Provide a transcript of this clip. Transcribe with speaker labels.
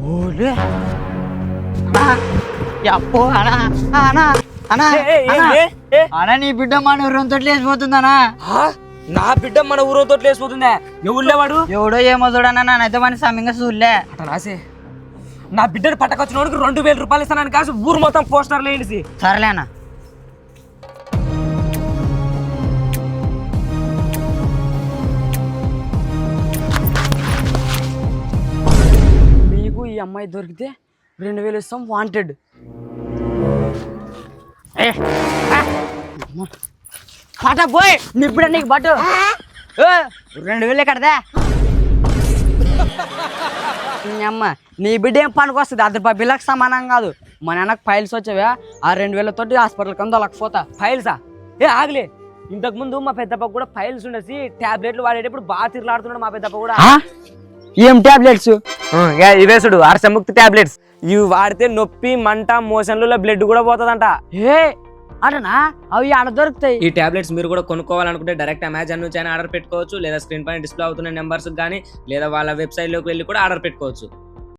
Speaker 1: అన్నా అప్పో అనా అనా అనా అనా. నీ బిడ్డ మన ఊరంతో లేచిపోతుందనా
Speaker 2: ఆ? నా బిడ్డ మన ఊరితో లేసిపోతుందే ఎవరులే వాడు
Speaker 1: ఎవడో ఏమో చూడన్నా నానైతే మన సమయంగా చూడలే
Speaker 2: అట్లా రాసే నా బిడ్డను పట్టకొచ్చిన వాడికి రెండు వేల రూపాయలు ఇస్తానని కాదు ఊరు మొత్తం పోస్టర్లు వేసి
Speaker 1: సరేలేనా
Speaker 2: అమ్మాయి దొరికితే రెండు వేలు ఇస్తాం వాంటెడ్
Speaker 1: పాట పోయ్ నిప్పుడు నీకు బట్టు రెండు వేలు ఎక్కడదా అమ్మ నీ బిడ్డ ఏం పనికి వస్తుంది? అది బిల్లకు సమానం కాదు. మా నాన్నకు ఫైల్స్ వచ్చేవా? ఆ రెండు వేలతోటి హాస్పిటల్ కింద వాళ్ళకపోతా
Speaker 2: ఫైల్సా ఏ ఆగలే. ఇంతకు ముందు మా పెద్దప్ప కూడా ఫైల్స్ ఉండేసి టాబ్లెట్లు వాడేటప్పుడు బాగా తిరలాడుతున్నాడు మా పెద్దప్ప కూడా.
Speaker 1: ఏం టాబ్లెట్స్
Speaker 2: ఇవే చూడు అర్షముక్తి టాబ్లెట్స్. ఇవి వాడితే నొప్పి మంట మోషన్లలో బ్లడ్ కూడా పోతుందంట.
Speaker 1: ఏ అటనా అవి ఆడ దొరుకుతాయి.
Speaker 2: ఈ టాబ్లెట్స్ మీరు కూడా కొనుక్కోవాలనుకుంటే డైరెక్ట్ అమెజాన్ నుంచి అయినా ఆర్డర్ పెట్టుకోవచ్చు లేదా స్క్రీన్ పైన డిస్ప్లే అవుతున్న నెంబర్స్ కానీ లేదా వాళ్ళ వెబ్సైట్లోకి వెళ్ళి కూడా ఆర్డర్ పెట్టుకోవచ్చు.